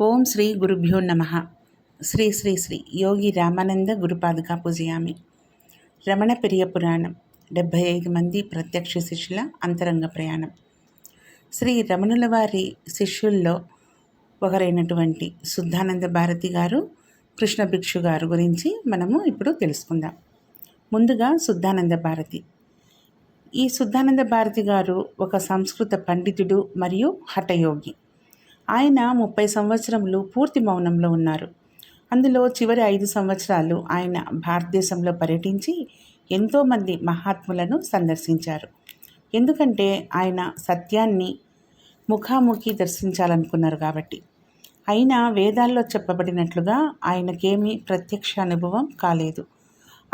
ఓం శ్రీ గురుభ్యో నమ. శ్రీ శ్రీ శ్రీ యోగి రామానంద గురుపాదుగా పూజయామి. రమణ పెరియ పురాణం డెబ్భై ఐదు మంది ప్రత్యక్ష శిష్యుల అంతరంగ ప్రయాణం. శ్రీ రమణుల వారి శిష్యుల్లో ఒకరైనటువంటి శుద్ధానంద భారతి గారు కృష్ణ భిక్షు గారు గురించి మనము ఇప్పుడు తెలుసుకుందాం. ముందుగా శుద్ధానంద భారతి. ఈ శుద్ధానంద భారతి గారు ఒక సంస్కృత పండితుడు మరియు హఠయోగి. ఆయన ముప్పై సంవత్సరములు పూర్తి మౌనంలో ఉన్నారు. అందులో చివరి ఐదు సంవత్సరాలు ఆయన భారతదేశంలో పర్యటించి ఎంతోమంది మహాత్ములను సందర్శించారు. ఎందుకంటే ఆయన సత్యాన్ని ముఖాముఖి దర్శించాలనుకున్నారు కాబట్టి. అయినా వేదాల్లో చెప్పబడినట్లుగా ఆయనకేమీ ప్రత్యక్ష అనుభవం కాలేదు.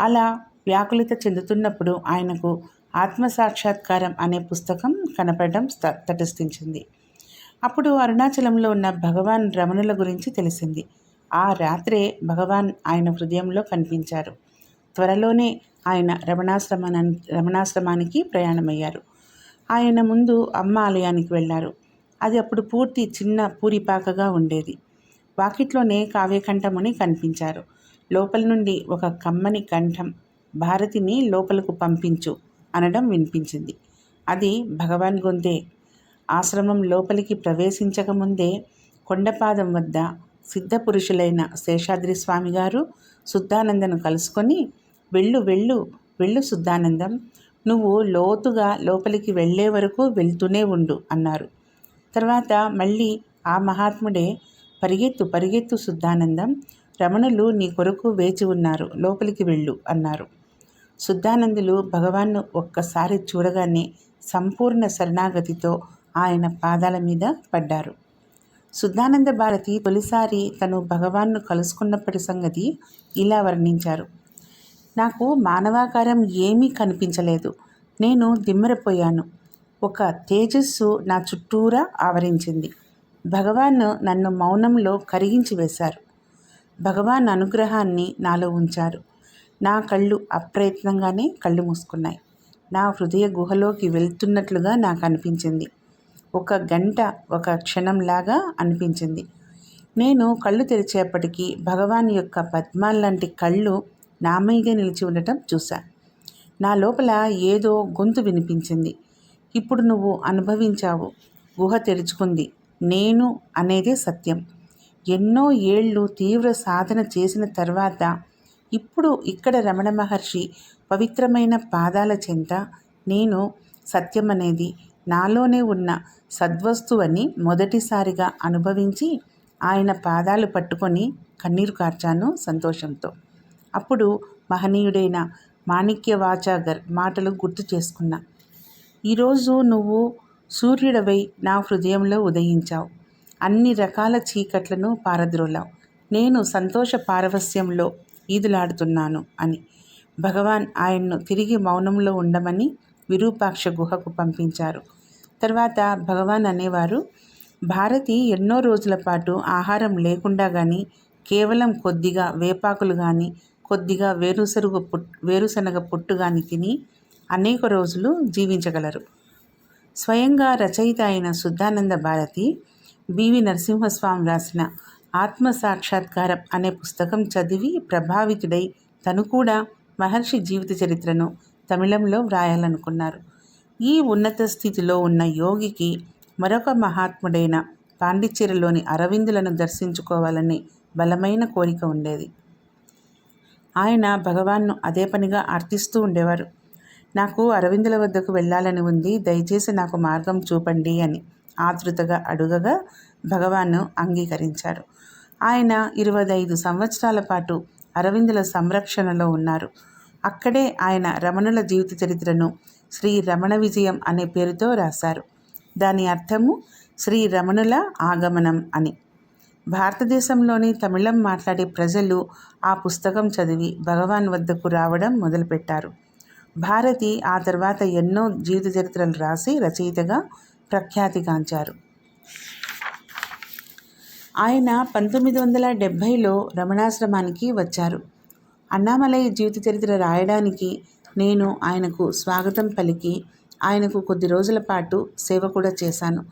అలా వ్యాకులిత చెందుతున్నప్పుడు ఆయనకు ఆత్మసాక్షాత్కారం అనే పుస్తకం కనపడడం తటస్థించింది. అప్పుడు అరుణాచలంలో ఉన్న భగవాన్ రమణుల గురించి తెలిసింది. ఆ రాత్రే భగవాన్ ఆయన హృదయంలో కనిపించారు. త్వరలోనే ఆయన రమణాశ్రమా రమణాశ్రమానికి ప్రయాణమయ్యారు. ఆయన ముందు అమ్మ ఆలయానికి వెళ్ళారు. అది అప్పుడు పూర్తి చిన్న పూరిపాకగా ఉండేది. వాకిట్లోనే కావ్యకంఠముని కనిపించారు. లోపల నుండి ఒక కమ్మని కంఠం భారతిని లోపలకు పంపించు అనడం వినిపించింది. అది భగవాన్ గొంతే ఆశ్రమం లోపలికి ప్రవేశించకముందే కొండపాదం వద్ద సిద్ధపురుషులైన శేషాద్రి స్వామి గారు శుద్ధానందను కలుసుకొని వెళ్ళు వెళ్ళు వెళ్ళు శుద్ధానందం నువ్వు లోతుగా లోపలికి వెళ్ళే వరకు వెళ్తూనే ఉండు అన్నారు. తర్వాత మళ్ళీ ఆ మహాత్ముడే పరిగెత్తు పరిగెత్తు శుద్ధానందం రమణులు నీ కొరకు వేచి ఉన్నారు లోపలికి వెళ్ళు అన్నారు. శుద్ధానందులు భగవాన్ను ఒక్కసారి చూడగానే సంపూర్ణ శరణాగతితో ఆయన పాదాల మీద పడ్డారు. శుద్ధానంద భారతి తొలిసారి తను భగవాన్ను కలుసుకున్నప్పటి సంగతి ఇలా వర్ణించారు. నాకు మానవాకారం ఏమీ కనిపించలేదు. నేను దిమ్మరపోయాను. ఒక తేజస్సు నా చుట్టూరా ఆవరించింది. భగవాన్ నన్ను మౌనంలో కరిగించి వేశారు. భగవాన్ అనుగ్రహాన్ని నాలో ఉంచారు. నా కళ్ళు అప్రయత్నంగానే కళ్ళు మూసుకున్నాయి. నా హృదయ గుహలోకి వెళ్తున్నట్లుగా నాకు అనిపించింది. ఒక గంట ఒక క్షణంలాగా అనిపించింది. నేను కళ్ళు తెరిచేపటికి భగవాన్ యొక్క పద్మాల్లాంటి కళ్ళు నా నిలిచి ఉండటం చూశా. నా లోపల ఏదో గొంతు వినిపించింది. ఇప్పుడు నువ్వు అనుభవించావు. గుహ తెరుచుకుంది. నేను అనేదే సత్యం. ఎన్నో ఏళ్ళు తీవ్ర సాధన చేసిన తర్వాత ఇప్పుడు ఇక్కడ రమణ మహర్షి పవిత్రమైన పాదాల చెంత నేను సత్యం అనేది నాలోనే ఉన్న సద్వస్తువని మొదటిసారిగా అనుభవించి ఆయన పాదాలు పట్టుకొని కన్నీరు కార్చాను సంతోషంతో. అప్పుడు మహనీయుడైన మాణిక్యవాచాగర్ మాటలు గుర్తు చేసుకున్నా. ఈరోజు నువ్వు సూర్యుడవై నా హృదయంలో ఉదయించావు. అన్ని రకాల చీకట్లను పారద్రోలావు. నేను సంతోష పారవస్యంలో ఈదులాడుతున్నాను అని. భగవాన్ ఆయన్ను తిరిగి మౌనంలో ఉండమని విరూపాక్ష గుహకు పంపించారు. తర్వాత భగవాన్ అనేవారు భారతి ఎన్నో రోజుల పాటు ఆహారం లేకుండా కానీ కేవలం కొద్దిగా వేపాకులు కానీ కొద్దిగా వేరుసరుగు పుట్ వేరుశనగ పొట్టు కానీ తిని అనేక రోజులు జీవించగలరు. స్వయంగా రచయిత అయిన శుద్ధానంద భారతి బివి నరసింహస్వామి రాసిన ఆత్మ సాక్షాత్కారం అనే పుస్తకం చదివి ప్రభావితుడై తను కూడా మహర్షి జీవిత చరిత్రను తమిళంలో వ్రాయాలనుకున్నారు. ఈ ఉన్నత స్థితిలో ఉన్న యోగికి మరొక మహాత్ముడైన పాండిచ్చేరిలోని అరవిందులను దర్శించుకోవాలని బలమైన కోరిక ఉండేది. ఆయన భగవాన్ను అదే పనిగా అర్థిస్తూ ఉండేవారు. నాకు అరవిందుల వద్దకు వెళ్ళాలని ఉంది దయచేసి నాకు మార్గం చూపండి అని ఆతృతగా అడుగగా భగవాన్ను అంగీకరించారు. ఆయన ఇరవై ఐదు సంవత్సరాల పాటు అరవిందుల సంరక్షణలో ఉన్నారు. అక్కడే ఆయన రమణుల జీవిత చరిత్రను శ్రీ రమణ విజయం అనే పేరుతో రాశారు. దాని అర్థము శ్రీ రమణుల ఆగమనం అని. భారతదేశంలోని తమిళం మాట్లాడే ప్రజలు ఆ పుస్తకం చదివి భగవాన్ వద్దకు రావడం మొదలుపెట్టారు. భారతి ఆ తర్వాత ఎన్నో జీవిత చరిత్రలు రాసి రచయితగా ప్రఖ్యాతిగాంచారు. ఆయన పంతొమ్మిది వందల డెబ్భైలో రమణాశ్రమానికి వచ్చారు. అన్నామలై జీవిత చరిత్ర రాయడానికి నేను ఆయనకు స్వాగతం పలికి ఆయనకు కొద్ది రోజుల పాటు సేవ కూడా చేశాను.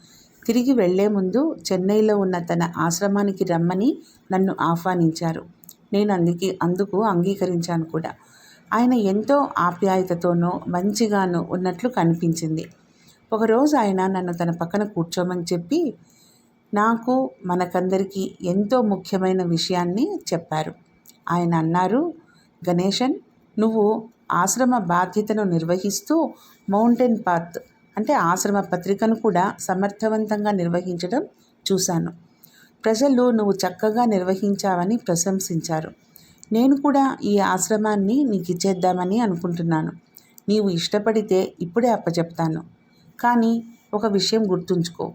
తిరిగి వెళ్ళే ముందు చెన్నైలో ఉన్న తన ఆశ్రమానికి రమ్మని నన్ను ఆహ్వానించారు. నేను అందుకే అందుకు అంగీకరించాను కూడా. ఆయన ఎంతో ఆప్యాయతతోనో మంచిగానో ఉన్నట్లు కనిపించింది. ఒకరోజు ఆయన నన్ను తన పక్కన కూర్చోమని చెప్పి నాకు మనకందరికీ ఎంతో ముఖ్యమైన విషయాన్ని చెప్పారు. ఆయన అన్నారు గణేశన్ నువ్వు ఆశ్రమ బాధ్యతను నిర్వహిస్తూ మౌంటైన్ పాత్ అంటే ఆశ్రమ పత్రికను కూడా సమర్థవంతంగా నిర్వహించడం చూశాను. ప్రజలు నువ్వు చక్కగా నిర్వహించావని ప్రశంసించారు. నేను కూడా ఈ ఆశ్రమాన్ని నీకు ఇచ్చేద్దామని అనుకుంటున్నాను. నీవు ఇష్టపడితే ఇప్పుడే అప్పచెప్తాను. కానీ ఒక విషయం గుర్తుంచుకో.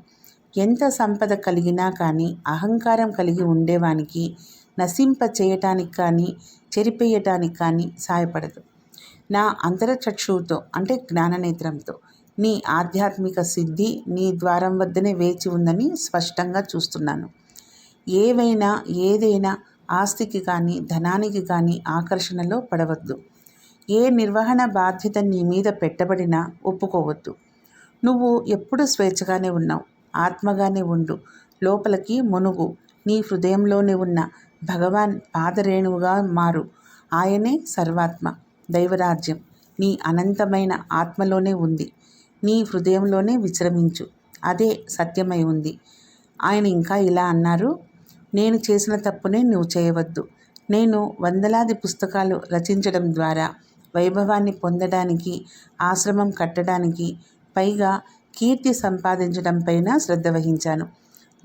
ఎంత సంపద కలిగినా కానీ అహంకారం కలిగి ఉండేవానికి నశింప చేయటానికి కానీ చెరిపేయటానికి కానీ సహాయపడదు నా అంతరచక్షువుతో అంటే జ్ఞాననేత్రంతో నీ ఆధ్యాత్మిక సిద్ధి నీ ద్వారం వద్దనే వేచి ఉందని స్పష్టంగా చూస్తున్నాను. ఏవైనా ఏదైనా ఆస్తికి కానీ ధనానికి కానీ ఆకర్షణలో పడవద్దు. ఏ నిర్వహణ బాధ్యత నీ మీద పెట్టబడినా ఒప్పుకోవద్దు. నువ్వు ఎప్పుడు స్వేచ్ఛగానే ఉన్నావు ఆత్మగానే ఉండు లోపలికి మునుగు నీ హృదయంలోనే ఉన్న భగవాన్ పాదరేణువుగా మారు. ఆయనే సర్వాత్మ దైవరాజ్యం. నీ అనంతమైన ఆత్మలోనే ఉంది. నీ హృదయంలోనే విశ్రమించు. అదే సత్యమై ఉంది. ఆయన ఇంకా ఇలా అన్నారు నేను చేసిన తప్పునే నువ్వు చేయవద్దు. నేను వందలాది పుస్తకాలు రచించడం ద్వారా వైభవాన్ని పొందడానికి ఆశ్రమం కట్టడానికి పైగా కీర్తి సంపాదించడం పైన శ్రద్ధ వహించాను.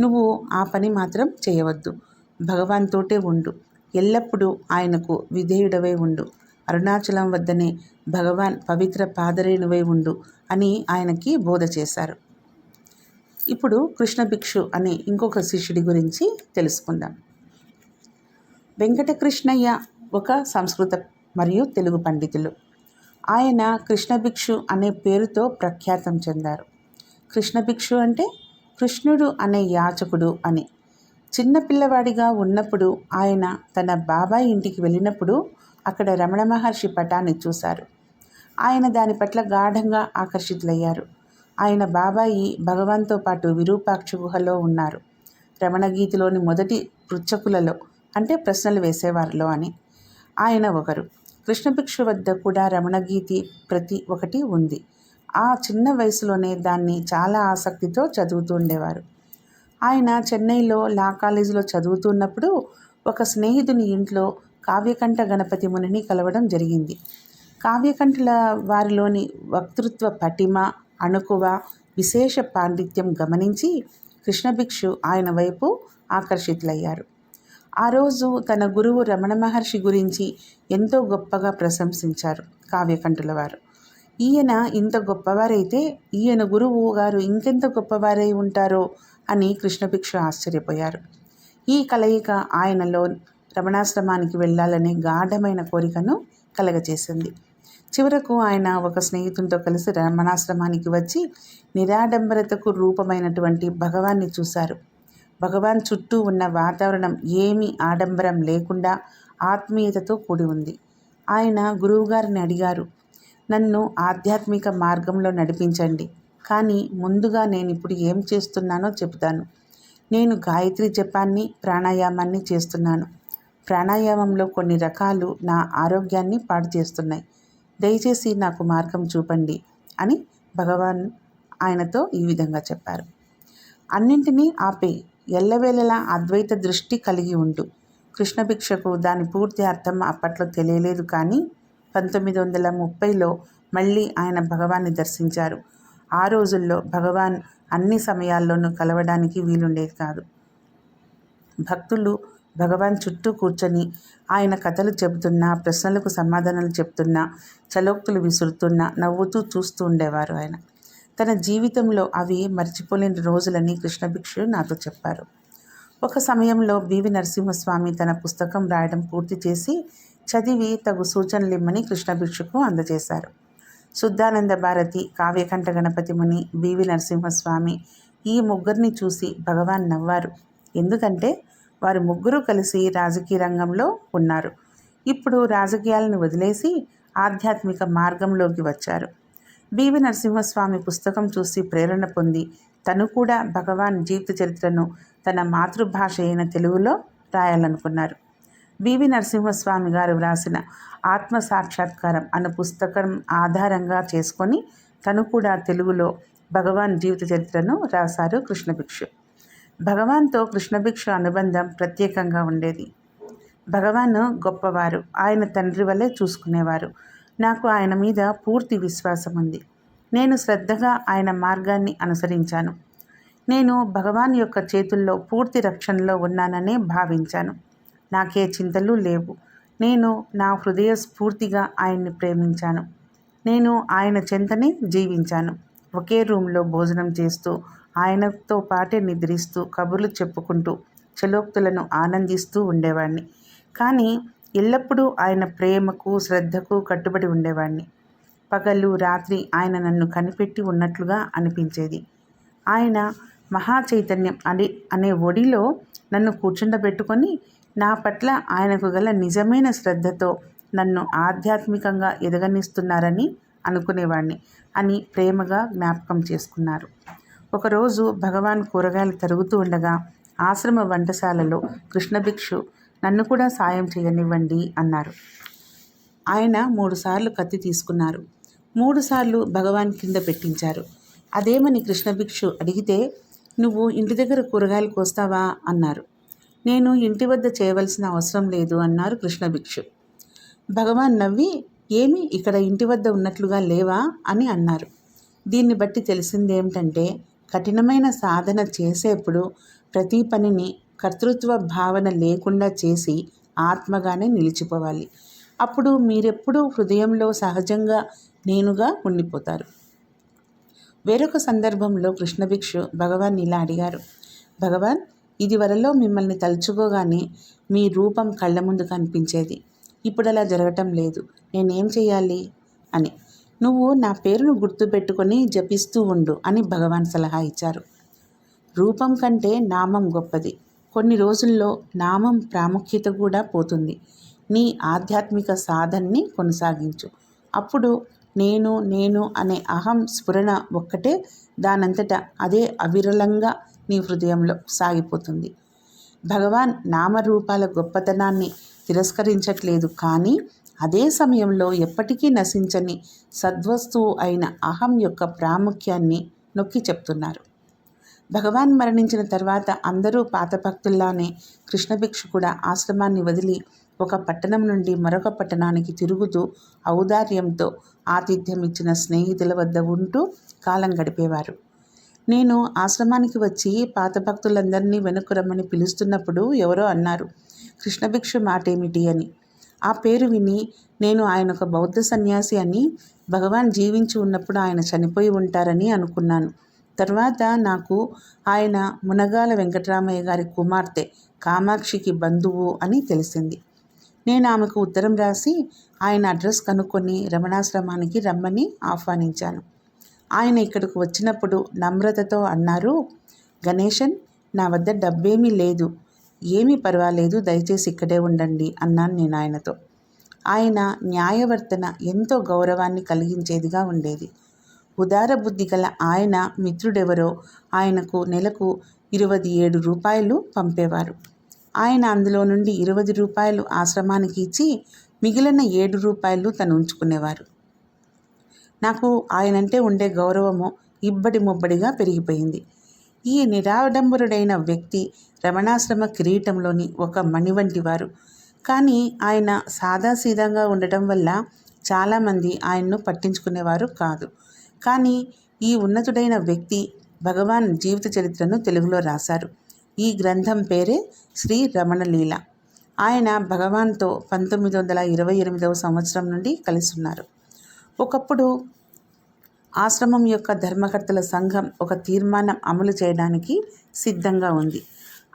నువ్వు ఆ పని మాత్రం చేయవద్దు. భగవాన్తోటే ఉండు. ఎల్లప్పుడూ ఆయనకు విధేయుడవై ఉండు. అరుణాచలం వద్దనే భగవాన్ పవిత్ర పాదరేణువై ఉండు అని ఆయనకి బోధ చేశారు. ఇప్పుడు కృష్ణ భిక్షు అనే ఇంకొక శిష్యుడి గురించి తెలుసుకుందాం. వెంకటకృష్ణయ్య ఒక సంస్కృత మరియు తెలుగు పండితులు. ఆయన కృష్ణభిక్షు అనే పేరుతో ప్రఖ్యాతం చెందారు. కృష్ణభిక్షు అంటే కృష్ణుడు అనే యాచకుడు అని. చిన్నపిల్లవాడిగా ఉన్నప్పుడు ఆయన తన బాబాయ్ ఇంటికి వెళ్ళినప్పుడు అక్కడ రమణ మహర్షి పటాన్ని చూశారు. ఆయన దాని పట్ల గాఢంగా ఆకర్షితులయ్యారు. ఆయన బాబాయి భగవాన్తో పాటు విరూపాక్ష గుహలో ఉన్నారు. రమణగీతిలోని మొదటి పృచ్చకులలో అంటే ప్రశ్నలు వేసేవారిలో అని. ఆయన ఒకరు. కృష్ణభిక్షు వద్ద కూడా రమణగీతి ప్రతి ఒకటి ఉంది. ఆ చిన్న వయసులోనే దాన్ని చాలా ఆసక్తితో చదువుతూ ఉండేవారు. ఆయన చెన్నైలో లా కాలేజీలో చదువుతున్నప్పుడు ఒక స్నేహితుని ఇంట్లో కావ్యకంఠ గణపతి మునిని కలవడం జరిగింది. కావ్యకంఠుల వారిలోని వక్తృత్వ పటిమ అణుకువ విశేష పాండిత్యం గమనించి కృష్ణభిక్షు ఆయన వైపు ఆకర్షితులయ్యారు. ఆ రోజు తన గురువు రమణ మహర్షి గురించి ఎంతో గొప్పగా ప్రశంసించారు కావ్యకంఠుల వారు. ఈయన ఇంత గొప్పవారైతే ఈయన గురువు గారు ఇంకెంత గొప్పవారై ఉంటారో అని కృష్ణభిక్షు ఆశ్చర్యపోయారు. ఈ కలయిక ఆయనలో రమణాశ్రమానికి వెళ్ళాలనే గాఢమైన కోరికను కలగజేసింది. చివరకు ఆయన ఒక స్నేహితునితో కలిసి రమణాశ్రమానికి వచ్చి నిరాడంబరతకు రూపమైనటువంటి భగవాన్ని చూశారు. భగవాన్ చుట్టూ ఉన్న వాతావరణం ఏమీ ఆడంబరం లేకుండా ఆత్మీయతతో కూడి ఉంది. ఆయన గురువుగారిని అడిగారు నన్ను ఆధ్యాత్మిక మార్గంలో నడిపించండి. కానీ ముందుగా నేను ఇప్పుడు ఏం చేస్తున్నానో చెబుతాను. నేను గాయత్రి జపాన్ని ప్రాణాయామాన్ని చేస్తున్నాను. ప్రాణాయామంలో కొన్ని రకాలు నా ఆరోగ్యాన్ని పాడు చేస్తున్నాయి. దయచేసి నాకు మార్గం చూపండి అని భగవాన్ ఆయనతో ఈ విధంగా చెప్పారు. అన్నింటినీ ఆపే ఎల్లవేళలా అద్వైత దృష్టి కలిగి ఉండు. కృష్ణభిక్షకు దాని పూర్తి అర్థం అప్పట్లో తెలియలేదు కానీ పంతొమ్మిది వందల ముప్పైలో మళ్ళీ ఆయన భగవాన్ని దర్శించారు. ఆ రోజుల్లో భగవాన్ అన్ని సమయాల్లోనూ కలవడానికి వీలుండేది కాదు. భక్తులు భగవాన్ చుట్టూ కూర్చొని ఆయన కథలు చెబుతున్నా ప్రశ్నలకు సమాధానాలు చెప్తున్నా చలోక్తులు విసురుతున్నా నవ్వుతూ చూస్తూ ఉండేవారు ఆయన. తన జీవితంలో అవి మర్చిపోలేని రోజులని కృష్ణభిక్షుడు నాతో చెప్పారు. ఒక సమయంలో బివి నరసింహస్వామి తన పుస్తకం రాయడం పూర్తి చేసి చదివి తగు సూచనలు ఇమ్మని కృష్ణభిక్షుకు అందజేశారు. శుద్ధానంద భారతి కావ్యకంఠ గణపతి ముని బివి నరసింహస్వామి ఈ ముగ్గురిని చూసి భగవాన్ నవ్వారు. ఎందుకంటే వారు ముగ్గురు కలిసి రాజకీయ రంగంలో ఉన్నారు. ఇప్పుడు రాజకీయాలను వదిలేసి ఆధ్యాత్మిక మార్గంలోకి వచ్చారు. బివి నరసింహస్వామి పుస్తకం చూసి ప్రేరణ పొంది తను కూడా భగవాన్ జీవిత చరిత్రను తన మాతృభాష అయిన తెలుగులో రాయాలనుకున్నారు. వివి నరసింహస్వామి గారు వ్రాసిన ఆత్మ సాక్షాత్కారం అనే పుస్తకం ఆధారంగా చేసుకొని తను కూడా తెలుగులో భగవాన్ జీవిత చరిత్రను రాశారు కృష్ణభిక్షు భగవాన్తో కృష్ణభిక్షు అనుబంధం ప్రత్యేకంగా ఉండేది. భగవాన్ గొప్పవారు. ఆయన తండ్రి వల్లే చూసుకునేవారు. నాకు ఆయన మీద పూర్తి విశ్వాసం ఉంది. నేను శ్రద్ధగా ఆయన మార్గాన్ని అనుసరించాను. నేను భగవాన్ యొక్క చేతుల్లో పూర్తి రక్షణలో ఉన్నాననే భావించాను. నాకే చింతలు లేవు. నేను నా హృదయ స్ఫూర్తిగా ఆయన్ని ప్రేమించాను. నేను ఆయన చెంతనే జీవించాను. ఒకే రూమ్లో భోజనం చేస్తూ ఆయనతో పాటే నిద్రిస్తూ కబుర్లు చెప్పుకుంటూ చలోక్తులను ఆనందిస్తూ ఉండేవాడిని కానీ ఎల్లప్పుడూ ఆయన ప్రేమకు శ్రద్ధకు కట్టుబడి ఉండేవాడిని పగలు రాత్రి ఆయన నన్ను కనిపెట్టి ఉన్నట్లుగా అనిపించేది. ఆయన మహాచైతన్యం అనే అనే ఒడిలో నన్ను కూర్చుండబెట్టుకొని నా పట్ల ఆయనకు గల నిజమైన శ్రద్ధతో నన్ను ఆధ్యాత్మికంగా ఎదగనిస్తున్నారని అనుకునేవాడిని అని ప్రేమగా జ్ఞాపకం చేసుకున్నారు. ఒకరోజు భగవాన్ కూరగాయలు తరుగుతూ ఉండగా ఆశ్రమ వంటశాలలో కృష్ణభిక్షు నన్ను కూడా సాయం చేయనివ్వండి అన్నారు. ఆయన మూడుసార్లు కత్తి తీసుకున్నారు. మూడుసార్లు భగవాన్ కింద పెట్టించారు. అదేమని కృష్ణభిక్షు అడిగితే నువ్వు ఇంటి దగ్గర కూరగాయలు కోస్తావా? అన్నారు. నేను ఇంటి వద్ద చేయవలసిన అవసరం లేదు అన్నారు కృష్ణ భిక్షు. భగవాన్ నవ్వి ఏమి ఇక్కడ ఇంటి వద్ద ఉన్నట్లుగా లేవా అని అన్నారు. దీన్ని బట్టి తెలిసింది ఏమిటంటే కఠినమైన సాధన చేసేప్పుడు ప్రతి పనిని కర్తృత్వ భావన లేకుండా చేసి ఆత్మగానే నిలిచిపోవాలి. అప్పుడు మీరెప్పుడూ హృదయంలో సహజంగా నేనుగా ఉండిపోతారు. వేరొక సందర్భంలో కృష్ణభిక్షు భగవాన్ ఇలా అడిగారు. భగవాన్ ఇదివరలో మిమ్మల్ని తలుచుకోగానే మీ రూపం కళ్ళ ముందు కనిపించేది. ఇప్పుడు అలా జరగటం లేదు. నేనేం చేయాలి అని. నువ్వు నా పేరును గుర్తుపెట్టుకొని జపిస్తూ ఉండు అని భగవాన్ సలహా ఇచ్చారు. రూపం కంటే నామం గొప్పది. కొన్ని రోజుల్లో నామం ప్రాముఖ్యత కూడా పోతుంది. నీ ఆధ్యాత్మిక సాధనని కొనసాగించు. అప్పుడు నేను నేను అనే అహం స్ఫురణ ఒక్కటే దానంతట అదే అవిరళంగా నీ హృదయంలో సాగిపోతుంది. భగవాన్ నామరూపాల గొప్పతనాన్ని తిరస్కరించట్లేదు కానీ అదే సమయంలో ఎప్పటికీ నశించని సద్వస్తువు అయిన అహం యొక్క ప్రాముఖ్యాన్ని నొక్కి చెప్తున్నారు. భగవాన్ మరణించిన తర్వాత అందరూ పాత భక్తుల్లానే కృష్ణభిక్షు కూడా ఆశ్రమాన్ని వదిలి ఒక పట్టణం నుండి మరొక పట్టణానికి తిరుగుతూ ఔదార్యంతో ఆతిథ్యం ఇచ్చిన స్నేహితుల వద్ద ఉంటూ కాలం గడిపేవారు. నేను ఆశ్రమానికి వచ్చి పాత భక్తులందరినీ వెనుక రమ్మని పిలుస్తున్నప్పుడు ఎవరో అన్నారు కృష్ణభిక్షు మాటేమిటి అని. ఆ పేరు విని నేను ఆయన ఒక బౌద్ధ సన్యాసి అని భగవాన్ జీవించి ఉన్నప్పుడు ఆయన చనిపోయి ఉంటారని అనుకున్నాను. తర్వాత నాకు ఆయన మునగాల వెంకటరామయ్య గారి కుమార్తె కామాక్షికి బంధువు అని తెలిసింది. నేను ఆమెకు ఉత్తరం రాసి ఆయన అడ్రస్ కనుక్కొని రమణాశ్రమానికి రమ్మని ఆహ్వానించాను. ఆయన ఇక్కడికి వచ్చినప్పుడు నమ్రతతో అన్నారు గణేశన్ నా వద్ద డబ్బేమీ లేదు. ఏమీ పర్వాలేదు దయచేసి ఇక్కడే ఉండండి అన్నాను నేను ఆయనతో. ఆయన న్యాయవర్తన ఎంతో గౌరవాన్ని కలిగించేదిగా ఉండేది. ఉదార బుద్ధి గల ఆయన మిత్రుడెవరో ఆయనకు నెలకు ఇరవై ఏడు రూపాయలు పంపేవారు. ఆయన అందులో నుండి ఇరవై రూపాయలు ఆశ్రమానికి ఇచ్చి మిగిలిన ఏడు రూపాయలు తను ఉంచుకునేవారు. నాకు ఆయనంటే ఉండే గౌరవము ఇబ్బడి ముబ్బడిగా పెరిగిపోయింది. ఈ నిరాడంబరుడైన వ్యక్తి రమణాశ్రమ కిరీటంలోని ఒక మణి వంటి వారు కానీ ఆయన సాదాసీదంగా ఉండటం వల్ల చాలామంది ఆయన్ను పట్టించుకునేవారు కాదు. కానీ ఈ ఉన్నతుడైన వ్యక్తి భగవాన్ జీవిత చరిత్రను తెలుగులో రాశారు. ఈ గ్రంథం పేరే శ్రీ రమణలీల. ఆయన భగవాన్తో పంతొమ్మిది వందల ఇరవై ఎనిమిదవ సంవత్సరం నుండి కలిసి ఉన్నారు. ఒకప్పుడు ఆశ్రమం యొక్క ధర్మకర్తల సంఘం ఒక తీర్మానం అమలు చేయడానికి సిద్ధంగా ఉంది.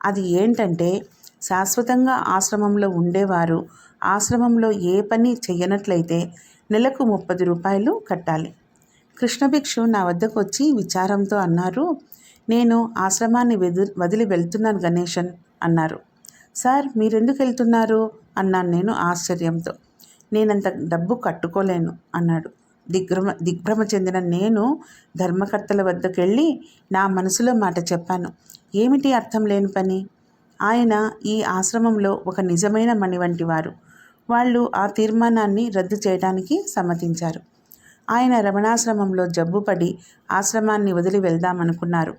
అది ఏంటంటే శాశ్వతంగా ఆశ్రమంలో ఉండేవారు ఆశ్రమంలో ఏ పని చేయనట్లయితే నెలకు ముప్పది రూపాయలు కట్టాలి. కృష్ణభిక్షు నా వద్దకు వచ్చి విచారంతో అన్నారు నేను ఆశ్రమాన్ని వెదు వదిలి వెళ్తున్నాను గణేషన్ అన్నారు. సార్ మీరెందుకు వెళ్తున్నారు? అన్నాను నేను ఆశ్చర్యంతో. నేనంత డబ్బు కట్టుకోలేను అన్నాడు. దిగ్భ్రమ దిగ్భ్రమ చెందిన నేను ధర్మకర్తల వద్దకు వెళ్ళి నా మనసులో మాట చెప్పాను. ఏమిటి అర్థం లేని పని? ఆయన ఈ ఆశ్రమంలో ఒక నిజమైన మణి వంటి వారు వాళ్ళు ఆ తీర్మానాన్ని రద్దు చేయడానికి సమ్మతించారు. ఆయన రమణాశ్రమంలో జబ్బుపడి ఆశ్రమాన్ని వదిలి వెళ్దామనుకున్నారు.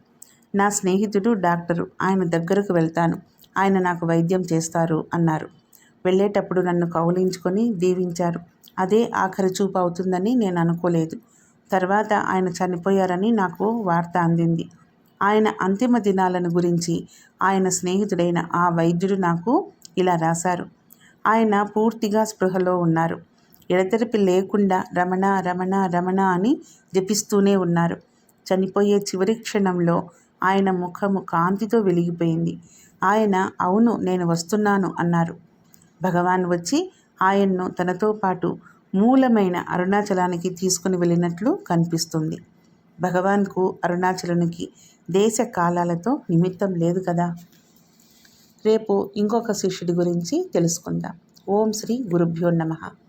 నా స్నేహితుడు డాక్టరు. ఆయన దగ్గరకు వెళ్తాను. ఆయన నాకు వైద్యం చేస్తారు అన్నారు. వెళ్ళేటప్పుడు నన్ను కౌలించుకొని దీవించారు. అదే ఆఖరి చూపు అవుతుందని నేను అనుకోలేదు. తర్వాత ఆయన చనిపోయారని నాకు వార్త అందింది. ఆయన అంతిమ దినాలను గురించి ఆయన స్నేహితుడైన ఆ వైద్యుడు నాకు ఇలా రాశారు. ఆయన పూర్తిగా స్పృహలో ఉన్నారు. ఎడతెరిపి లేకుండా రమణ రమణ రమణ అని జపిస్తూనే ఉన్నారు. చనిపోయే చివరి క్షణంలో ఆయన ముఖము కాంతితో వెలిగిపోయింది. ఆయన అవును నేను వస్తున్నాను అన్నారు. భగవాన్ వచ్చి ఆయన్ను తనతో పాటు మూలమైన అరుణాచలానికి తీసుకుని వెళ్ళినట్లు కనిపిస్తుంది. భగవాన్కు అరుణాచలునికి దేశ కాలాలతో నిమిత్తం లేదు కదా? రేపు ఇంకొక శిష్యుడి గురించి తెలుసుకుందాం. ఓం శ్రీ గురుభ్యో నమః.